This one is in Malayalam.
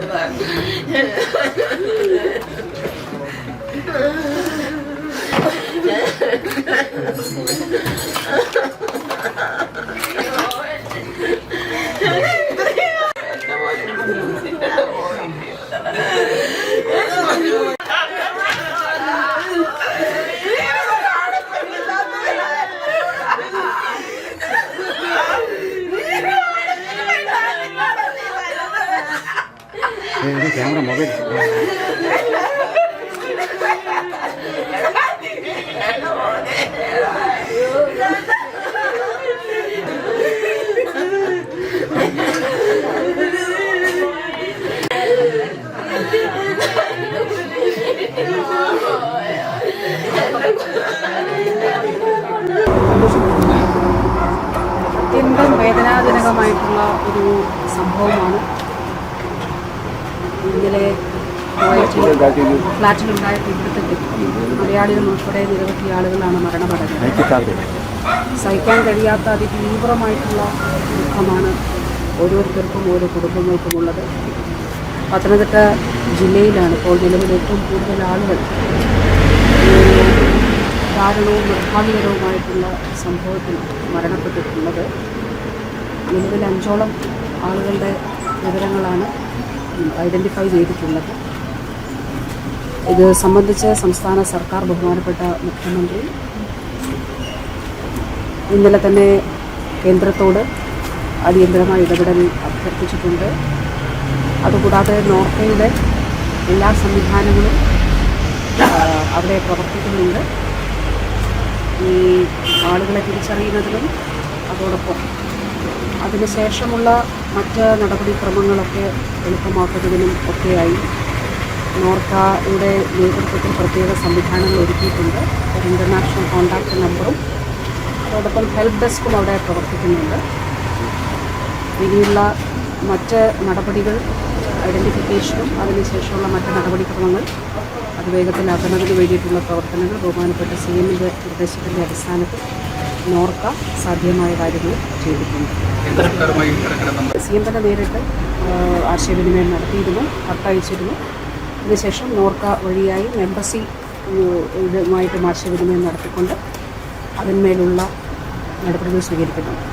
verdad. Camera mobile. അത്യന്തം വേദനാജനകമായിട്ടുള്ള ഒരു സംഭവമാണ്. ഇന്നലെ ഫ്ലാറ്റിലുണ്ടായ തീപിടുത്തത്തിൽ മലയാളികൾ ഉൾപ്പെടെ നിരവധി ആളുകളാണ് മരണമടഞ്ഞത്. സഹിക്കാൻ കഴിയാത്ത അതിതീവ്രമായിട്ടുള്ള ദുഃഖമാണ് ഓരോരുത്തർക്കും ഓരോ കുടുംബങ്ങൾക്കുമുള്ളത്. പത്തനംതിട്ട ജില്ലയിലാണ് ഇപ്പോൾ നിലവിൽ ഏറ്റവും കൂടുതൽ ആളുകൾ ദാരുണവും നിർഭാഗ്യകരവുമായിട്ടുള്ള സംഭവത്തിൽ മരണപ്പെട്ടിട്ടുള്ളത്. നിലവിൽ അഞ്ചോളം ആളുകളുടെ വിവരങ്ങളാണ് ഐഡന്റിഫൈ ചെയ്തിട്ടുള്ളത്. ഇത് സംബന്ധിച്ച് സംസ്ഥാന സർക്കാർ ബഹുമാനപ്പെട്ട മുഖ്യമന്ത്രി ഇന്നലെ തന്നെ കേന്ദ്രത്തോട് അടിയന്തരമായ ഇടപെടൽ അഭ്യർത്ഥിച്ചിട്ടുണ്ട്. അതുകൂടാതെ നോർക്കയുടെ എല്ലാ സംവിധാനങ്ങളും അവിടെ പ്രവർത്തിക്കുന്നുണ്ട്. ഈ ആളുകളെ തിരിച്ചറിയുന്നതിലും അതോടൊപ്പം അതിനുശേഷമുള്ള മറ്റ് നടപടിക്രമങ്ങളൊക്കെ എളുപ്പമാക്കുന്നതിനും ഒക്കെയായി. നോർക്കയുടെ നേതൃത്വത്തിൽ പ്രത്യേക സംവിധാനങ്ങൾ ഒരുക്കിയിട്ടുണ്ട്. ഒരു ഇന്റർനാഷണൽ കോൺടാക്റ്റ് നമ്പറും അതോടൊപ്പം ഹെൽപ്പ് ഡെസ്കും അവിടെ പ്രവർത്തിക്കുന്നുണ്ട്. ഇനിയുള്ള മറ്റ് നടപടികൾ ഐഡന്റിഫിക്കേഷനും അതിനുശേഷമുള്ള മറ്റ് നടപടിക്രമങ്ങൾ അത് വേഗത്തിലാക്കുന്നതിന് വേണ്ടിയിട്ടുള്ള പ്രവർത്തനങ്ങൾ ബഹുമാനപ്പെട്ട സി എമ്മിന്റെ നിർദ്ദേശത്തിന്റെ അടിസ്ഥാനത്തിൽ നോർക്ക സാധ്യമായ കാര്യങ്ങൾ ചെയ്തിട്ടുണ്ട്. സി എം തന്നെ നേരിട്ട് ആശയവിനിമയം നടത്തിയിരുന്നു കത്തയച്ചിരുന്നു. അതിനുശേഷം നോർക്ക വഴിയായി എംബസി ഇതുമായിട്ടും ആശയവിനിമയം നടത്തിക്കൊണ്ട് അതിന്മേലുള്ള നടപടികൾ സ്വീകരിക്കുന്നുണ്ട്.